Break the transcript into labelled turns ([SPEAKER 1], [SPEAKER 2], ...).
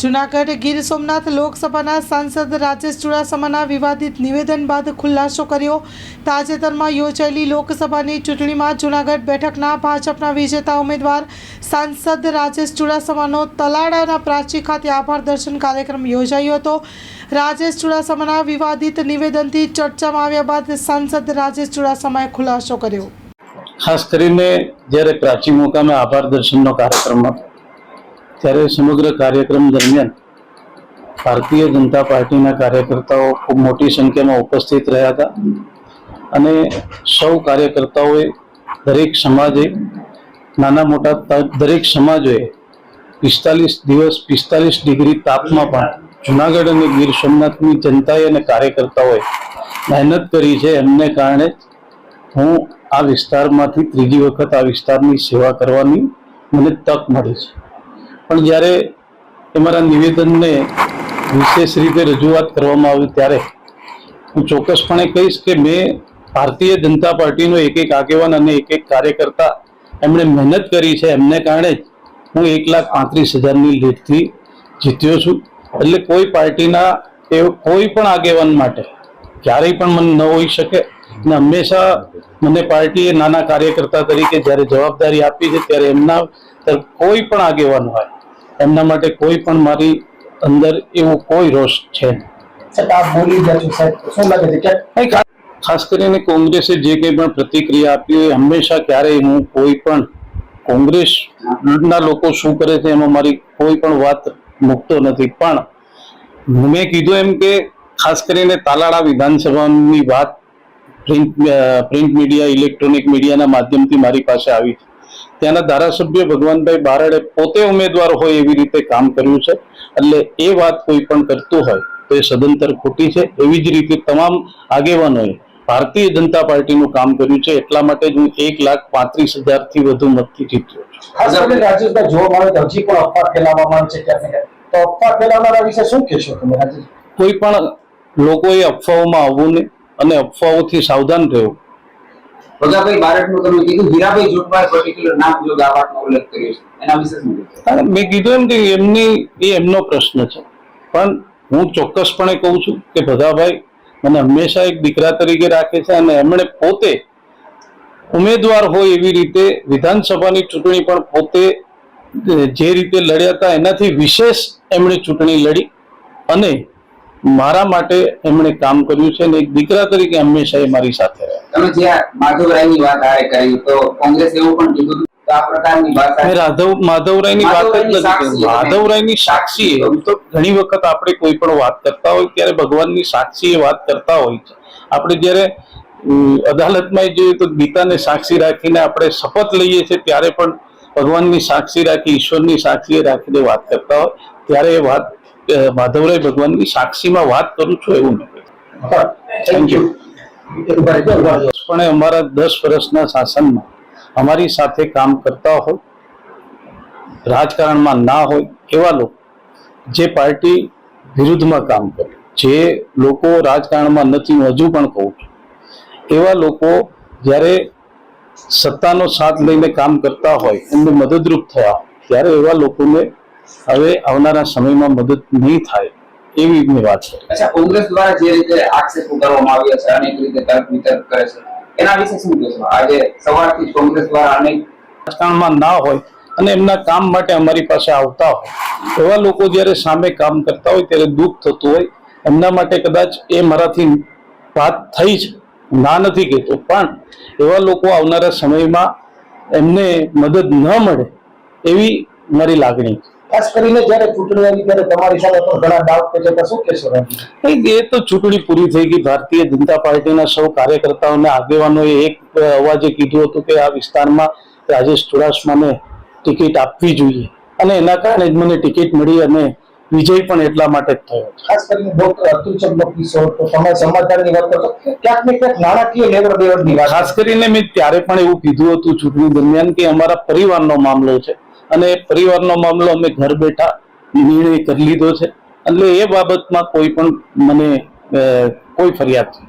[SPEAKER 1] જુનાગઢ ગીર સોમનાથ લોકસભાના સાંસદ રાજેશ ચુડાસમાના વિવાદિત નિવેદન બાદ ખુલાસો કર્યો. તાજેતરમાં યોજાયેલી લોકસભાની ચૂંટણીમાં જુનાગઢ બેઠકના ભાજપના વિજેતા ઉમેદવાર સાંસદ રાજેશ ચુડાસમાનો તલાડાના પ્રાચી ખાતે આભાર દર્શન કાર્યક્રમ યોજાયો હતો. રાજેશ ચુડાસમાના વિવાદિત નિવેદનથી ચર્ચામાં આવ્યા બાદ સાંસદ રાજેશ ચુડાસમાએ ખુલાસો કર્યો.
[SPEAKER 2] ખાસ કરીને જ્યારે પ્રાચી મોકામે આભાર દર્શનનો કાર્યક્રમ હતો ત્યારે સમગ્ર કાર્યક્રમ દરમિયાન ભારતીય જનતા પાર્ટીના કાર્યકર્તાઓ ખૂબ મોટી સંખ્યામાં ઉપસ્થિત રહ્યા હતા અને સૌ કાર્યકર્તાઓએ દરેક સમાજે, નાના મોટા દરેક સમાજોએ પિસ્તાલીસ દિવસ, પિસ્તાલીસ ડિગ્રી તાપમાં પણ જુનાગઢ અને ગીર સોમનાથની જનતાએ અને કાર્યકર્તાઓએ મહેનત કરી છે. એમને કારણે હું આ વિસ્તારમાંથી ત્રીજી વખત આ વિસ્તારની સેવા કરવાની મને તક મળી છે. પણ જ્યારે તમારા નિવેદનને વિશેષ રીતે રજૂઆત કરવામાં આવી ત્યારે હું ચોક્કસપણે કહીશ કે મેં ભારતીય જનતા પાર્ટીનો એક એક આગેવાન અને એક એક કાર્યકર્તા એમણે મહેનત કરી છે. એમને કારણે જ હું એક લાખ પાંત્રીસ હજારની લીડથી જીત્યો છું. એટલે કોઈ પાર્ટીના એ કોઈ પણ આગેવાન માટે ક્યારેય પણ મને ન હોઈ શકે. અને હંમેશા મને પાર્ટીએ નાના કાર્યકર્તા તરીકે જ્યારે જવાબદારી આપી છે, ત્યારે એમના તરફ કોઈ પણ આગેવાન હોય એમના માટે કોઈ પણ મારી અંદર એવો કોઈ રોષ છે ખાસ કરીને કોંગ્રેસે જે કંઈ પણ પ્રતિક્રિયા આપી હોય હંમેશા ક્યારેય હું કોઈ પણ કોંગ્રેસના લોકો શું કરે છે એમાં મારી કોઈ પણ વાત મૂકતો નથી. પણ મેં કીધું એમ કે ખાસ કરીને તાલાળા વિધાનસભાની વાત પ્રિન્ટ પ્રિન્ટ મીડિયા ઇલેક્ટ્રોનિક મીડિયાના માધ્યમથી મારી પાસે આવી છે. ત્યાંના ધારાસભ્ય ભગવાનભાઈ બારડે પોતે ઉમેદવાર હોય એવી રીતે કામ કર્યું છે. એટલે એ વાત કોઈ પણ કરતું હોય તો એ સદંતર ખોટી છે. એવી જ રીતે તમામ આગેવાનોએ ભારતીય જનતા પાર્ટીનું કામ કર્યું છે. એટલા માટે જ હું એક લાખ પાંત્રીસ હજારથી વધુ મતથી જીત્યો છું.
[SPEAKER 3] રાજેશભાઈ જોવામાં આવે તો હજી પણ અફવા ફેલાવવામાં છે તો અફવા ફેલાવનારા વિશે શું કહેશો તમે રાજેશ
[SPEAKER 2] કોઈ પણ લોકોએ અફવાઓમાં આવવું નહીં અને અફવાઓથી સાવધાન રહેવું.
[SPEAKER 4] ભગાભાઈ બારડનું તમે કીધું, હીરાભાઈ જોટવાએ પર્ટિક્યુલર નામ જો આ વાતનો ઉલ્લેખ કર્યો છે, એના વિશે શું કહેશો?
[SPEAKER 2] મેં કીધું એમ કે એમની, એ એમનો પ્રશ્ન છે પણ હું ચોક્કસપણે કહું છું કે ભગાભાઈ મને હંમેશા એક દીકરા તરીકે રાખે છે અને એમણે પોતે ઉમેદવાર હોય એવી રીતે વિધાનસભાની ચૂંટણી પણ પોતે જે રીતે લડ્યા હતા એનાથી વિશેષ એમણે ચૂંટણી લડી અને મારા માટે એમણે કામ કર્યું છે અને એક દીકરા તરીકે હંમેશા એ મારી સાથે
[SPEAKER 4] તમે જે માધવરાયની વાત આરે કરી તો કોંગ્રેસ એવું પણ કીધું
[SPEAKER 2] માધવરાયની
[SPEAKER 4] સાક્ષી
[SPEAKER 2] તો ઘણી વખત આપણે કોઈ પણ વાત કરતા હોય ત્યારે ભગવાનની સાક્ષી વાત કરતા હોય છે. આપણે જ્યારે અદાલતમાં જોઈએ તો ગીતાને સાક્ષી રાખીને આપણે શપથ લઈએ છીએ ત્યારે પણ ભગવાનની સાક્ષી રાખી ઈશ્વરની સાક્ષી રાખીને વાત કરતા હોય. ત્યારે એ વાત માધવરાય ભગવાનની સાક્ષીમાં વાત કરું છું એવું નથી
[SPEAKER 3] થેન્ક યુ
[SPEAKER 2] પણ અમારા દસ વર્ષના શાસનમાં અમારી સાથે કામ કરતા હોય, રાજકારણમાં ના હોય, એવા લોકો જે પાર્ટી વિરુદ્ધમાં કામ કરે, જે લોકો રાજકારણમાં નથી હજુ પણ કહું એવા લોકો જ્યારે સત્તાનો સાથ લઈને કામ કરતા હોય, એમને મદદરૂપ થયા ત્યારે એવા લોકોને હવે આવનારા સમયમાં મદદ નહીં થાય. એવી વાત છે.
[SPEAKER 4] અચ્છા કોંગ્રેસ દ્વારા જે રીતે આક્ષેપો કરવામાં આવ્યા છે અનેક રીતે તર્ક વિતર્ક કરે છે એના વિશે શું કહેશો? આજે સવારથી કોંગ્રેસ દ્વારા અનેક
[SPEAKER 2] રાજકારણમાં ના હોય અને એમના કામ માટે અમારી પાસે આવતા હોય. એવા લોકો જ્યારે સામે કામ કરતા હોય ત્યારે દુઃખ થતું હોય. એમના માટે કદાચ એ મારાથી વાત થઈ છે ના નથી કહેતો. પણ એવા લોકો આવનારા સમયમાં એમને મદદ ન મળે એવી મારી લાગણી છે.
[SPEAKER 3] ખાસ કરીને જ્યારે ચૂંટણી આવી ત્યારે તમારી સામે પણ ઘણા ડાઉટ કે છે શું કહેશો
[SPEAKER 2] એ તો ચૂંટણી પૂરી થઈ ગઈ ભારતીય જનતા પાર્ટીના સૌ કાર્યકર્તાઓને આગેવાનોએ એક અવાજે કીધું હતું કે આ વિસ્તારમાં રાજેશ ચુડાસમાને ટિકિટ આપવી જોઈએ અને એના કારણે જ મને ટિકિટ મળી અને વિજય પણ એટલા માટે જ થયો
[SPEAKER 3] ખાસ કરીને ડોક્ટર અતુલચંદ કિશોર તો તમે સમાધાનની વાત કરો. ક્યાંક ને ક્યાંક નાણાકીય લેવડ દેવડની વાત
[SPEAKER 2] ખાસ કરીને મેં ત્યારે પણ એવું કીધું હતું ચૂંટણી દરમિયાન કે અમારા પરિવારનો મામલો છે. અને પરિવારનો મામલો અમે ઘર બેઠા નિર્ણય કરી લીધો છે. એટલે એ બાબતમાં કોઈ પણ મને કોઈ ફરિયાદ